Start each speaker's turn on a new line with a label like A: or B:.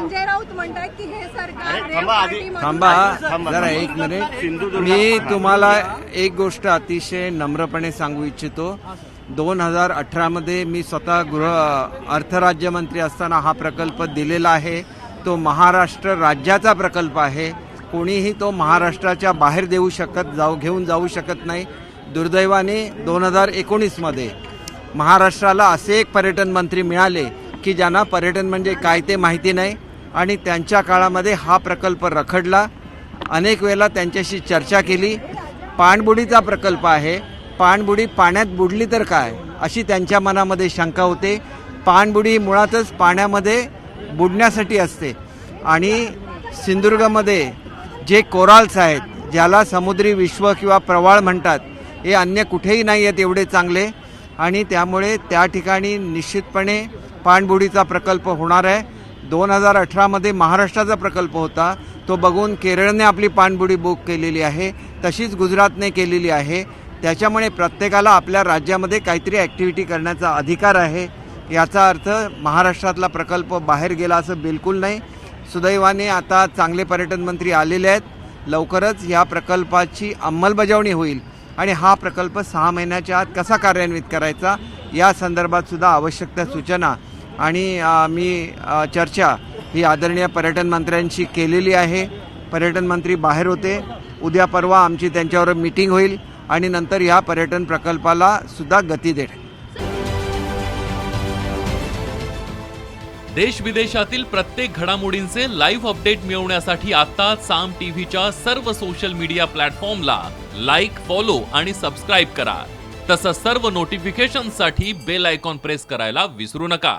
A: संजय राऊत म्हणतात की हे सरकार
B: अरे,
A: रेव
B: थांबा.
C: जरा एक मिनिट. मी तुम्हाला एक गोष्ट अतिशय नम्रपणे सांगू इच्छितो. दोन हजार अठरामध्ये मी स्वतः गृह अर्थ राज्यमंत्री असताना हा प्रकल्प दिलेला आहे. तो महाराष्ट्र राज्याचा प्रकल्प आहे. कोणीही तो महाराष्ट्राच्या बाहेर देऊ शकत जाऊ घेऊन जाऊ शकत नाही. दुर्दैवाने दोन हजार एकोणीसमध्ये महाराष्ट्राला असे एक पर्यटन मंत्री मिळाले की ज्यांना पर्यटन म्हणजे काय ते माहिती नाही. आणि त्यांच्या काळामध्ये हा प्रकल्प रखडला. अनेक वेळेला त्यांच्याशी चर्चा केली. पाणबुडीचा प्रकल्प आहे. पाणबुडी पाण्यात बुडली तर काय? अशी त्यांच्या मनामध्ये शंका होते. पाणबुडी मुळातच पाण्यामध्ये बुडण्यासाठी असते. आणि सिंधुदुर्गमध्ये जे कोराल्स आहेत ज्याला समुद्री विश्व किंवा प्रवाळ म्हणतात हे अन्य कुठेही नाही आहेत एवढे चांगले. आणि त्यामुळे त्या ठिकाणी निश्चितपणे पाणबुडीचा प्रकल्प होणार आहे. दोन हजार अठरामध्ये महाराष्ट्राचा प्रकल्प होता. तो बघून केरळने आपली पाणबुडी बुक केलेली आहे. तशीच गुजरातने केलेली आहे. त्याच्यामुळे प्रत्येकाला आपल्या राज्यामध्ये काहीतरी ॲक्टिव्हिटी करण्याचा अधिकार आहे. याचा अर्थ महाराष्ट्रातला प्रकल्प बाहेर गेला असं बिलकुल नाही. सुदैवाने आता चांगले पर्यटन मंत्री आलेले आहेत. लवकरच या प्रकल्पाची अंमलबजावणी होईल. आणि हा प्रकल्प सहा महिन्याच्या आत कसा कार्यान्वित करायचा या संदर्भात सुद्धा आवश्यक त्या सूचना आणि मी चर्चा ही आदरणीय पर्यटन मंत्र्यांशी केलेली आहे. पर्यटन मंत्री बाहेर होते. उद्या परवा आमची त्यांच्यावर मीटिंग होईल आणि नंतर ह्या पर्यटन प्रकल्पाला सुद्धा गती देईल.
D: देश विदेशातील प्रत्येक घडामोडींचे लाईव्ह अपडेट मिळवण्यासाठी आता साम टीव्हीच्या सर्व सोशल मीडिया प्लॅटफॉर्मला लाईक फॉलो आणि सबस्क्राईब करा. तसंच सर्व नोटिफिकेशनसाठी बेल आयकॉन प्रेस करायला विसरू नका.